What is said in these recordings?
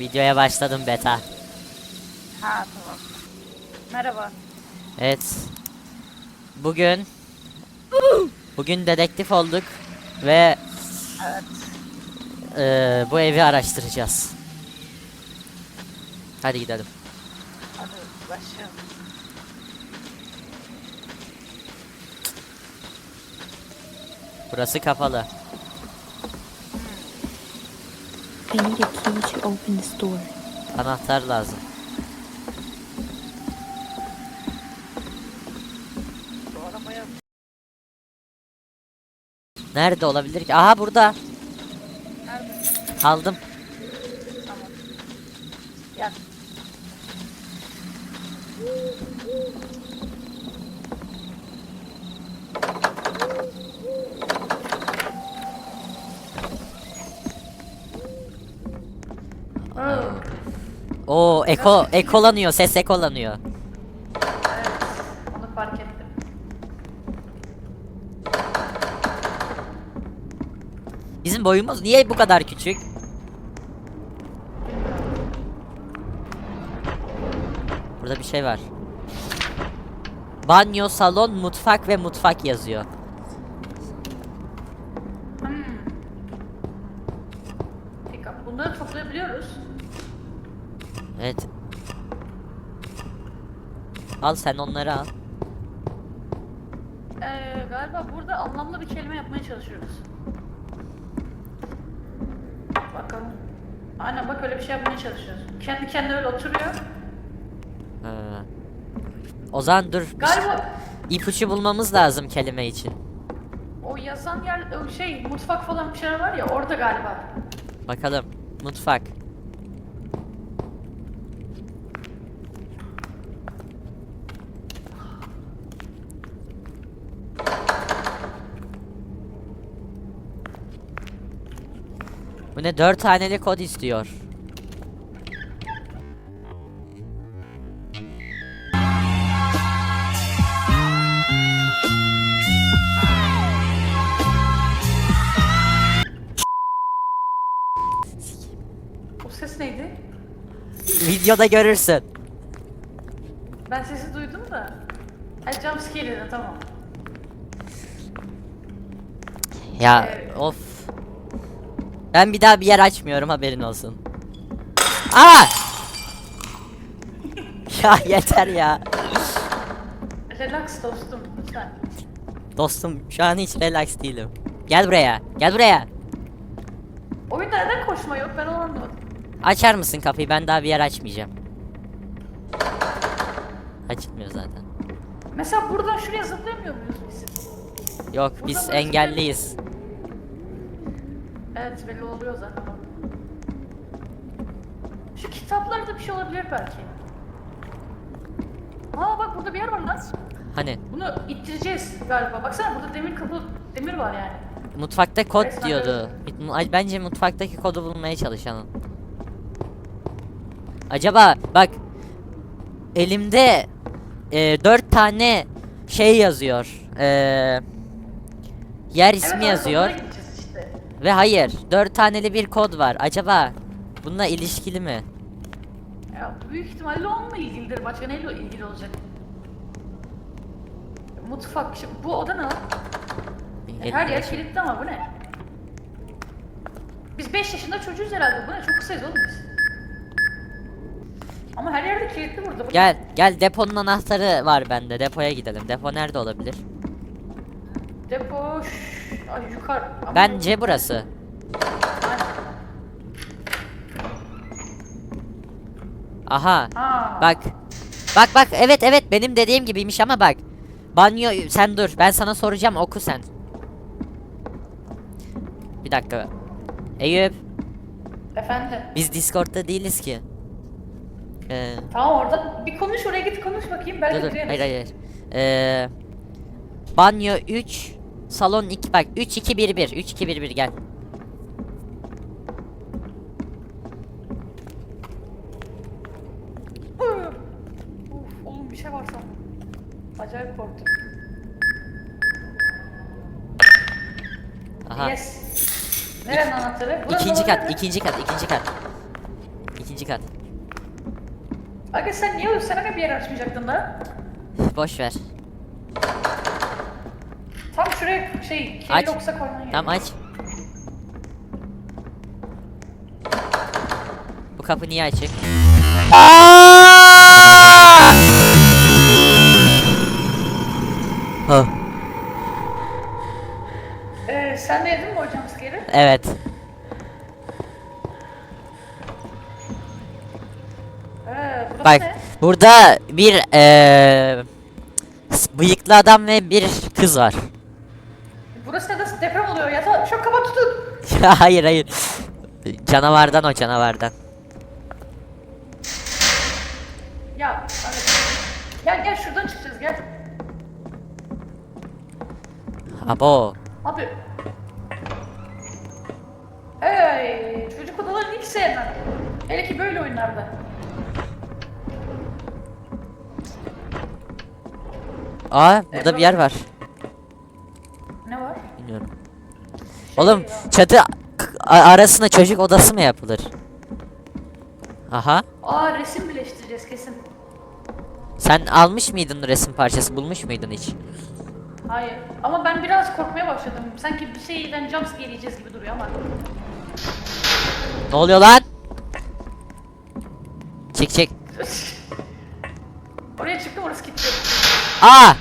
Videoya başladım beta. Ha tamam. Merhaba. Evet. Bugün bugün dedektif olduk ve Evet. eee, bu evi araştıracağız. Hadi gidelim. Hadi başlayalım. Burası kapalı. I need a key to open this door. Anahtar lazım. Nerede olabilir ki? Aha burada. nerede? Aldım. Tamam. Gel. Oo, Oo eko ekolanıyor. Ses ekolanıyor. evet. Onu fark ettim. Bizim boyumuz niye bu kadar küçük? Burada bir şey var. Banyo, salon, mutfak ve mutfak yazıyor. Al sen onları al. Ee, galiba burada anlamlı bir kelime yapmaya çalışıyoruz. Bakalım. Aynen bak öyle bir şey yapmaya çalışıyoruz. Kendi kendine öyle oturuyor. Ha. O zaman dur. şey- Galiba ipucu bulmamız lazım kelime için. o yazan yer şey mutfak falan bir şeyler var ya orada galiba. Bakalım. Mutfak. Bu ne? Dört taneli kod istiyor. O ses neydi? Videoda görürsün. Ben sesi duydum da. Ha jumpscare dedi tamam. Ya Evet. of. Ben bir daha bir yer açmıyorum haberin olsun. Aa! ya yeter ya. Relax dostum lütfen. Dostum şu an hiç relax değilim. Gel buraya. Gel buraya. Oyunda neden koşma yok ben onu anlamadım. Açar mısın kapıyı? Ben daha bir yer açmayacağım. Açılmıyor zaten. Mesela buradan şuraya zıplayamıyor muyuz biz? Yok Buradan biz böyle engelliyiz. Evet belli oluyor zaten. Şu kitaplarda bir şey olabilir belki. Aa bak burada bir yer var lan. Hani Bunu ittireceğiz galiba. Baksana burada demir kapı, demir var yani. mutfakta kod Resmen diyordu. Ay, Bence mutfaktaki kodu bulmaya çalışalım. Acaba bak elimde e, dört tane şey yazıyor. E, yer ismi evet, yazıyor. Ve hayır, dört taneli bir kod var. Acaba bununla ilişkili mi? Ya, büyük ihtimalle onunla ilgilidir. Başka neyle ilgili olacak? Mutfak. Şimdi bu oda ne lan? Her yer kilitli ama bu ne? Biz 5 yaşında çocuğuz herhalde. Bu ne? Çok kısayız oğlum biz. Ama her yerde kilitli burada. Bu? Gel, gel deponun anahtarı var bende. Depoya gidelim. Depo nerede olabilir? Depo ay yukarı. Ama Bence burası. Aha. Aa. Bak. Bak bak evet evet benim dediğim gibiymiş ama bak. Banyo sen dur. Ben sana soracağım oku sen. Bir dakika. Eyüp Efendim. biz Discord'da değiliz ki. Ee, Tamam orada bir konuş oraya git konuş bakayım. Belki dur dur. duyarız. Hayır hayır. Ee, banyo 3 salon 2 bak 3 2 1 1 3 2 1 1 gel. Uf, oğlum bir şey var sandım. Acayip korktum. Aha. Yes. Nerenin anahtarı? Buranın İkinci kat, ikinci kat, ikinci kat. ikinci kat. Aga sen niye sen aga bir yer açmayacaktın da? Boş ver. Şey, Aç. oksa koyman Tamam aç. Bu kapı niye açık? Ha, Ee, sen de yedin mi hocam skeri? evet. Ee, burası Bak ne? burada bir eee bıyıklı adam ve bir kız var. Deprem oluyor? Yatağı çok kapat tutun. hayır hayır. Canavardan o canavardan. Ya hadi. Gel gel şuradan çıkacağız gel. Abo. Abi. Hey, çocuk odalarını hiç sevmem. Hele ki böyle oyunlarda. Aa burada bir yer var. Oğlum çatı a- arasına çocuk odası mı yapılır? Aha. Aa resim birleştireceğiz kesin. Sen almış mıydın resim parçası bulmuş muydun hiç? Hayır. Ama ben biraz korkmaya başladım. Sanki bir şeyden jumpscare yiyeceğiz gibi duruyor ama. Ne oluyor lan? Çık çık. Oraya çıktım orası gitti. Aa!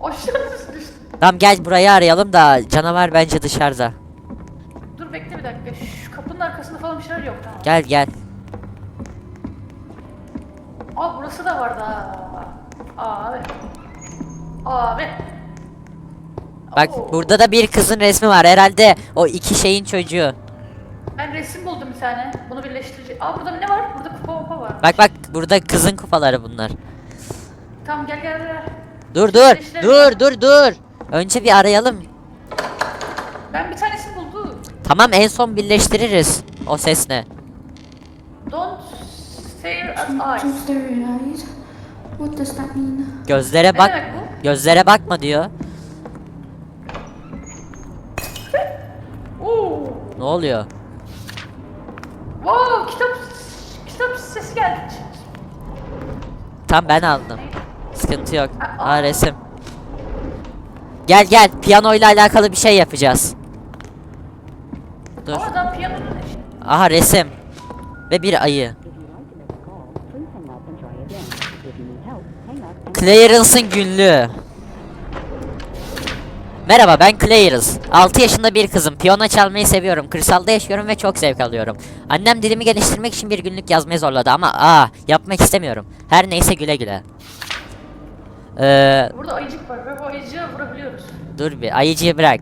Aşağı düştü. Tamam gel burayı arayalım da canavar bence dışarıda. Dur bekle bir dakika. Şu kapının arkasında falan bir şeyler yok tamam. Gel gel. Aa burası da vardı ha. Abi. Abi. Bak Oo. burada da bir kızın resmi var. Herhalde o iki şeyin çocuğu. Ben resim buldum bir tane. Bunu birleştireceğim. Aa burada ne var? Burada kupa kupa var. Bak bak burada kızın kupaları bunlar. Tamam gel gel gel. Dur dur Birleştirelim. dur dur dur. Önce bir arayalım. Ben bir tanesini buldum. Tamam en son birleştiririz. O ses ne? Don't stare at Don't eyes. stare at eyes. What does that mean? Gözlere bak. demek bu? Gözlere bakma diyor. Oo. Ne oluyor? Wow kitap kitap sesi geldi. Tam ben aldım. Sıkıntı yok. Aa. Aa resim. Gel gel piyanoyla alakalı bir şey yapacağız. Dur. Oradan piyanonun Aha resim. Ve bir ayı. Clarence'ın günlüğü. Merhaba ben Clarence. 6 yaşında bir kızım. Piyano çalmayı seviyorum. Kırsalda yaşıyorum ve çok zevk alıyorum. Annem dilimi geliştirmek için bir günlük yazmayı zorladı ama aa yapmak istemiyorum. Her neyse güle güle. Ee, Burada ayıcık var ve bu ayıcığı vurabiliyoruz. dur bir ayıcıyı bırak.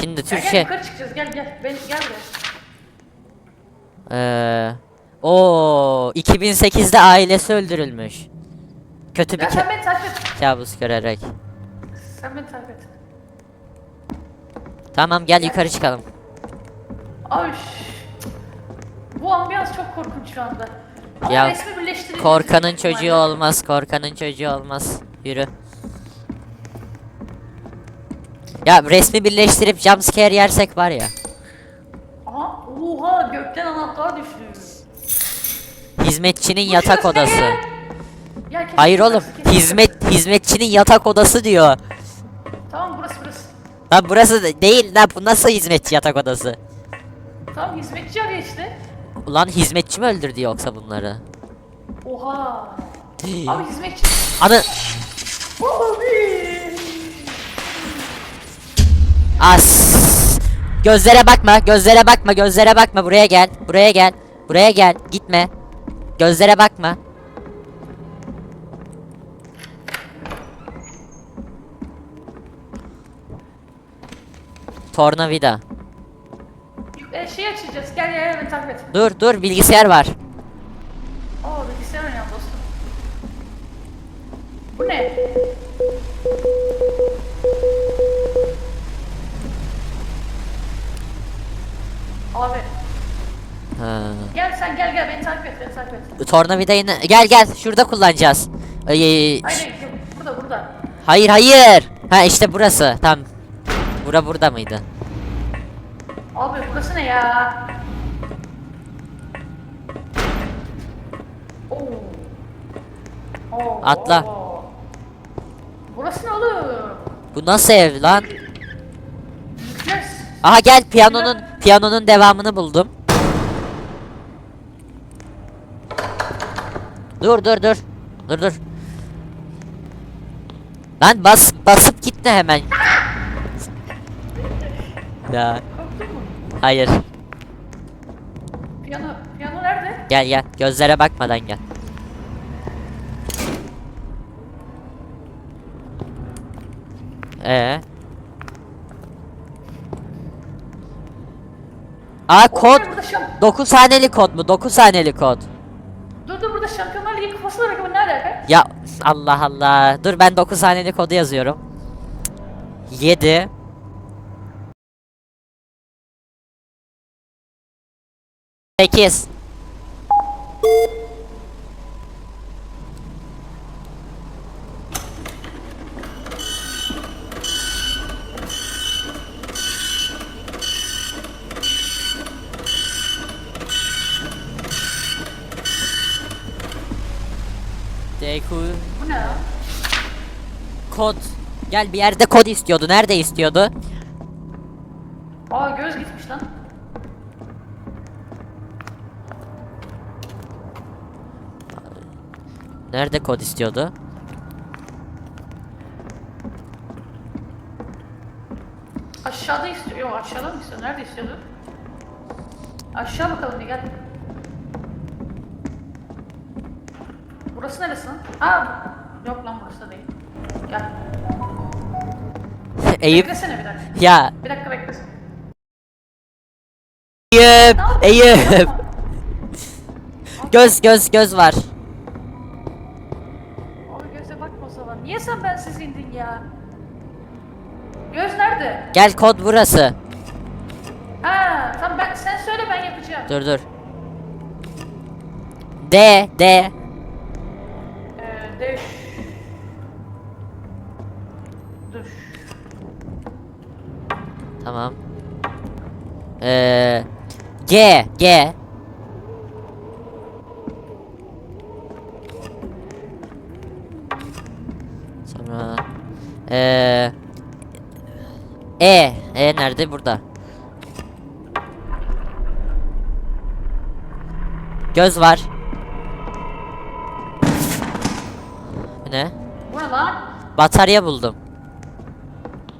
Şimdi Gel Türkçe... gel yukarı çıkacağız gel gel. Ben, gel buraya. Ee, o 2008'de ailesi öldürülmüş. Kötü bir sen ka- beni takip et. kabus görerek. Sen beni takip et. Tamam gel yukarı çıkalım. Ay. şş. Bu ambiyans çok korkunç şu anda. Ama Ya, resmi. Korkanın çocuğu olmaz, korkanın çocuğu olmaz. Yürü. Ya resmi birleştirip jumpscare yersek var ya. Aha, oha gökten anahtar düştü. Hizmetçinin yatak odası. Ya kesin Hayır oğlum, kesin hizmet hizmetçinin yatak odası diyor. Tamam burası burası. Lan burası da- değil lan bu nasıl hizmetçi yatak odası? Tamam hizmetçi arıyor işte. Ulan hizmetçi mi öldürdü yoksa bunları? Oha. Abi hizmetçi. Anı Abi. as. Gözlere bakma, gözlere bakma, gözlere bakma. Buraya gel, buraya gel, buraya gel. Gitme. Gözlere bakma. Tornavida. E, şey açacağız. Gel gel beni takip et. Dur dur bilgisayar var. Aa bilgisayar dostum. Bu ne? Abi Ha. gel sen gel gel beni takip et beni takip et. Tornavidayı ne- gel gel şurada kullanacağız. Ay, Hayır hayır burada burada. hayır hayır. Ha işte burası. Tam. Bura burada mıydı? Abi burası ne ya? Oo, Atla. Burası ne oğlum? Bu nasıl ev lan? Aha gel piyanonun piyanonun devamını buldum. Dur dur dur. Dur dur. Lan bas basıp gitme hemen. Ya hayır. Piyano, piyano nerede? Gel gel. Gözlere bakmadan gel. Ee. Aa kod. Burada şamp 9 haneli kod mu? 9 haneli kod. dur dur burada Şampiyonlar Ligi kupası var ama ne alaka? Ya Allah Allah. Dur ben 9 haneli kodu yazıyorum. 7 8 Deku Bu ne ya? Kod. Gel bir yerde kod istiyordu. Nerede istiyordu? Aa göz gitmiş lan. Nerede kod istiyordu? Aşağıda istiyor. Yok aşağıda mı istiyor? Nerede istiyordu? Aşağı bakalım bir gel. Burası neresi lan? Aa yok lan burası da değil. Gel. Eyüp. Beklesene bir dakika. Ya Bir dakika beklesene. Eyüp. Eyüp. Göz göz göz var. Abi göze bakma o zaman. Niye sen bensiz indin ya? Göz nerede? Gel kod burası. Ha tamam ben sen söyle ben yapacağım. Dur dur. D D Düş. Tamam. Ee, G G Sonra ee, E E nerede burada? Göz var. Ne? Ne lan? Batarya buldum.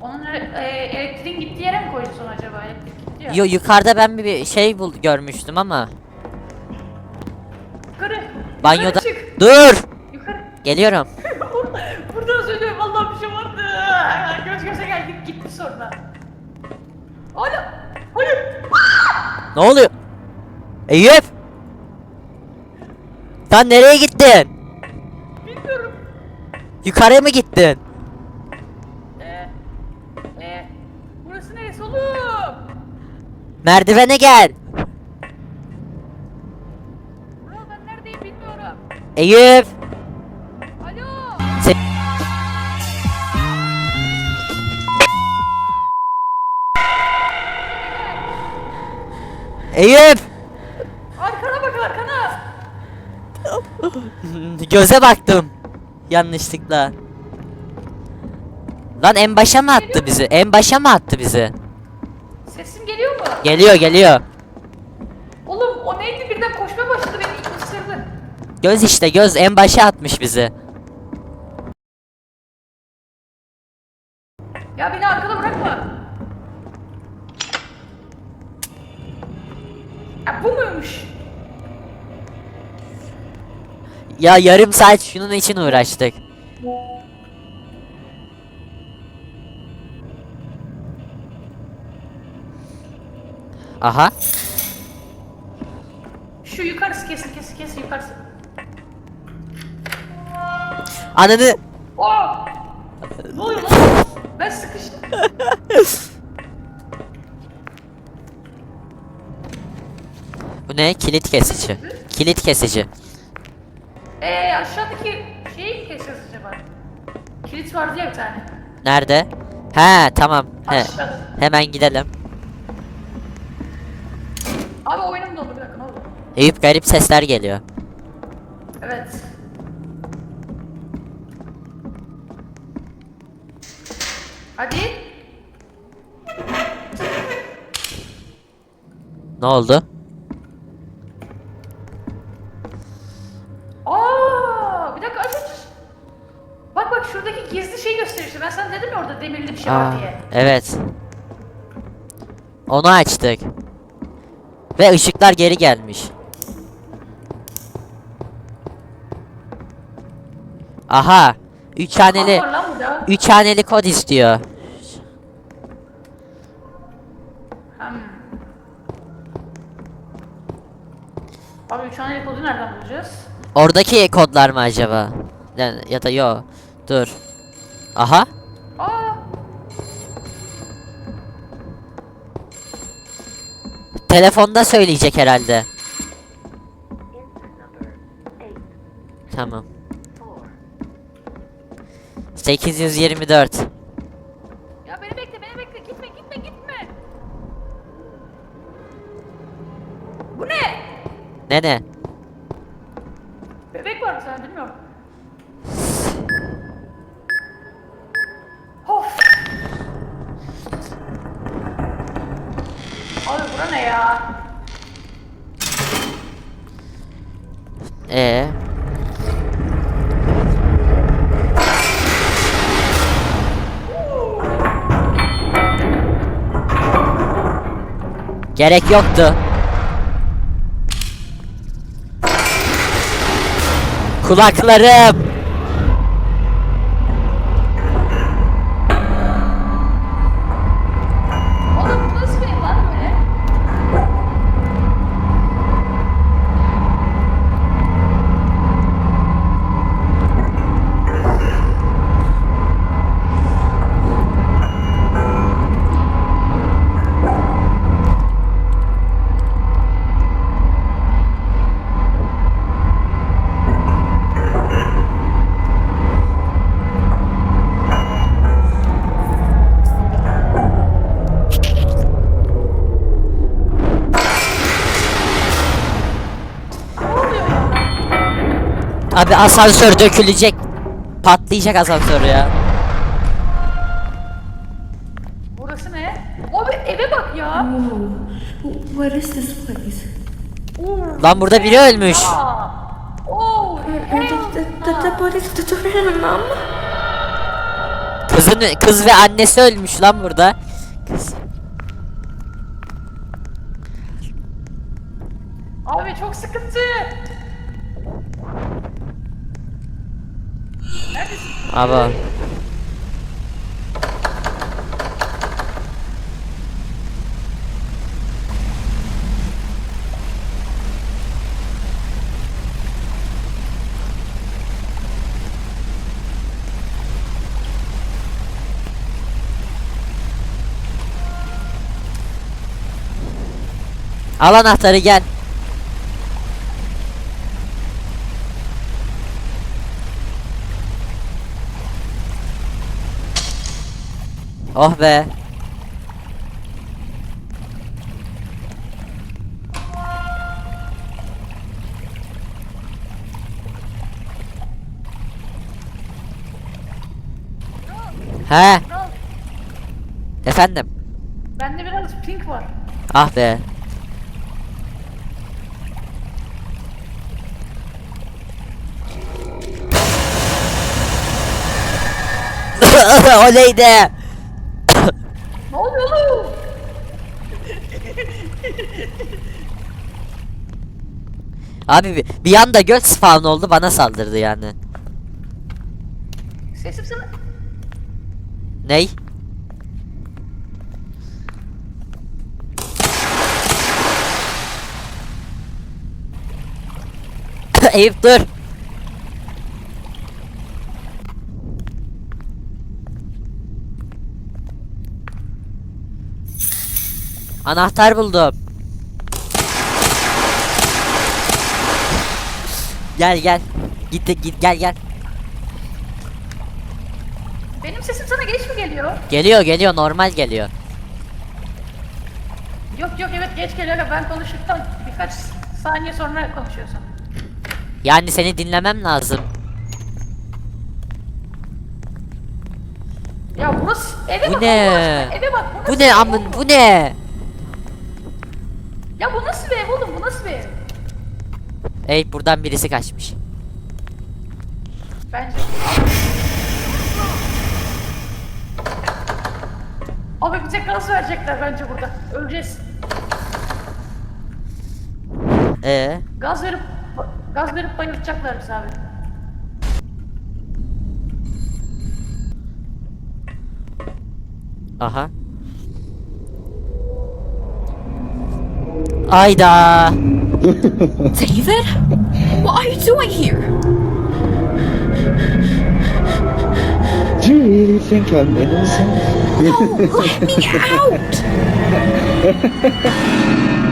Onun e, e, elektriğin gittiği yere mi koydun acaba? Elektrik gitti ya. Yo yukarıda ben bir şey bul görmüştüm ama Yukarı. banyoda. Yukarı çık. Dur. Yukarı. Geliyorum. Buradan söylüyorum vallahi bir şey vardı. Göz göze geldik gitti sonra. Hala. Hayır. Ne oluyor? Eyüp! Sen nereye gittin? Bilmiyorum. Yukarıya mı gittin? Ee, e, burası neresi oğlum? Merdivene gel. Bro ben neredeyim bilmiyorum. Eyüp! Alo. Se- Eyüp! Arkana bak arkana. Göze baktım. Yanlışlıkla. Lan en başa mı attı bizi? En başa mı attı bizi? Sesim geliyor mu? Geliyor geliyor. Oğlum o neydi birden koşmaya başladı beni ilk ısırdı. Göz işte göz en başa atmış bizi. Ya beni arkada bırakma. Ya bu muymuş? Ya yarım saat şunun için uğraştık. Aha. Şu yukarısı kesin kesin kesin yukarısı. Ananı. Aa! Ne oluyor lan? Ben sıkıştım. Bu ne? Kilit kesici. Kilit kesici. Eee Ee, aşağıdaki şeyi mi keseceğiz acaba? Kilit vardı ya bir tane. Nerede? He tamam. He. Aşağıda. Hemen gidelim. Abi oyunum doldu bir dakika ne oldu? Eyüp garip sesler geliyor. Evet. Hadi. Ne oldu? Aa, bir dakika aç aç. aç. Bak bak şuradaki gizli şey gösteriyor. Ben sana dedim ya orada demirli bir şey Aa, var diye. evet. Onu açtık. Ve ışıklar geri gelmiş. Aha. Üç haneli, üç haneli kod istiyor. Hmm. Abi üç haneli kodu nereden bulacağız? Oradaki kodlar mı acaba? Ya, ya da yo. Dur. Aha. Aa, Telefonda söyleyecek herhalde. Tamam. 824. ya beni bekle beni bekle gitme gitme gitme. Bu ne? Ne ne? Bebek var mı sana bilmiyorum. Of. Abi bura ne ya? Ee. Gerek yoktu. Kulaklarım. Asansör dökülecek. Patlayacak asansör ya. Burası ne? Abi eve bak ya. What is this place? Lan burada biri ölmüş. Oh? Kızın kız ve annesi ölmüş lan burada. Kız. Abi çok sıkıntı. Neredesin? Abi. Al anahtarı gel. Oh be. He, efendim. bende biraz pink var. Ah be. Oleydi. Ne oluyor oğlum? Abi bir, bir anda göt spawn oldu bana saldırdı yani. Sesim sana... Ney? Eyüp dur. Anahtar buldum. Gel gel. Git git gel gel. Benim sesim sana geç mi geliyor? Geliyor geliyor normal geliyor. Yok yok evet geç geliyor. Ben konuştuktan birkaç saniye sonra konuşuyorsun. Yani seni dinlemem lazım. Ya burası eve Bu bak ne? Allah aşkına, Eve bak bu ne amın bu ne? Ya bu nasıl bir ev oğlum bu nasıl bir ev? Ey buradan birisi kaçmış. Bence. Abi bize gaz verecekler bence burada. Öleceğiz. Ee, Gaz verip gaz verip bayılacaklar bizi abi. aha. Ayda. David? What are you doing here? Do you really think I'm innocent? No, let me out!